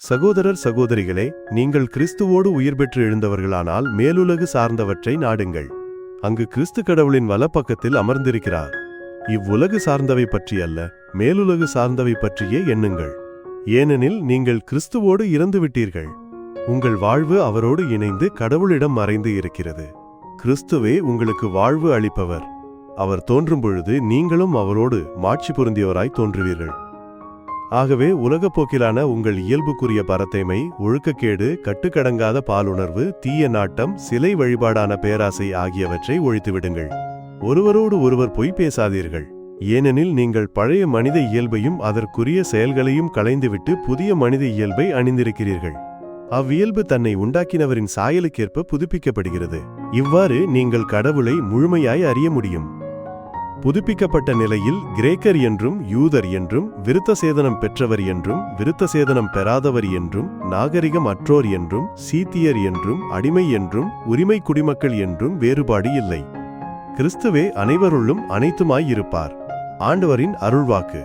சகோதரர் சகோதரிகளே நீங்கள் கிறிஸ்துவோடு உயிர் பெற்று எழுந்தவர்களானால் மேலுலகு சார்ந்தவற்றை நாடுங்கள். அங்கு கிறிஸ்து கடவுளின் வலப்பக்கத்தில் அமர்ந்திருக்கிறார். இவ்வுலகு சார்ந்தவை பற்றி அல்ல மேலுலகு சார்ந்தவை பற்றியே எண்ணுங்கள். ஏனெனில் நீங்கள் கிறிஸ்துவோடு இறந்துவிட்டீர்கள். உங்கள் வாழ்வு அவரோடு இணைந்து கடவுளிடம் மறைந்து இருக்கிறது. கிறிஸ்துவே உங்களுக்கு வாழ்வு அளிப்பவர். அவர் தோன்றும் பொழுது நீங்களும் அவரோடு மாட்சி பொருந்தியவராய் தோன்றுவீர்கள். ஆகவே உலகப் போக்கிலான உங்கள் இயல்புக்குரிய பரத்தைமை ஒழுக்கக்கேடு கட்டுக்கடங்காத பாலுணர்வு தீய நாட்டம் சிலை வழிபாடான பேராசை ஆகியவற்றை ஒழித்துவிடுங்கள். ஒருவரோடு ஒருவர் பொய் பேசாதீர்கள். ஏனெனில் நீங்கள் பழைய மனித இயல்பையும் அதற்குரிய செயல்களையும் களைந்துவிட்டு புதிய மனித இயல்பை அணிந்திருக்கிறீர்கள். அவ்வியல்பு தன்னை உண்டாக்கினவரின் சாயலுக்கேற்ப புதுப்பிக்கப்படுகிறது. இவ்வாறு நீங்கள் கடவுளை முழுமையாய் அறிய முடியும். புதுப்பிக்கப்பட்ட நிலையில் கிரேக்கர் என்றும் யூதர் என்றும் விருத்த சேதனம் பெற்றவர் என்றும் விருத்த சேதனம் பெறாதவர் என்றும் நாகரிகம் அற்றோர் என்றும் சீத்தியர் என்றும் அடிமை என்றும் உரிமை குடிமக்கள் என்றும் வேறுபாடு இல்லை. கிறிஸ்துவே அனைவருள்ளும் அனைத்துமாயிருப்பார் ஆண்டவரின் அருள்வாக்கு.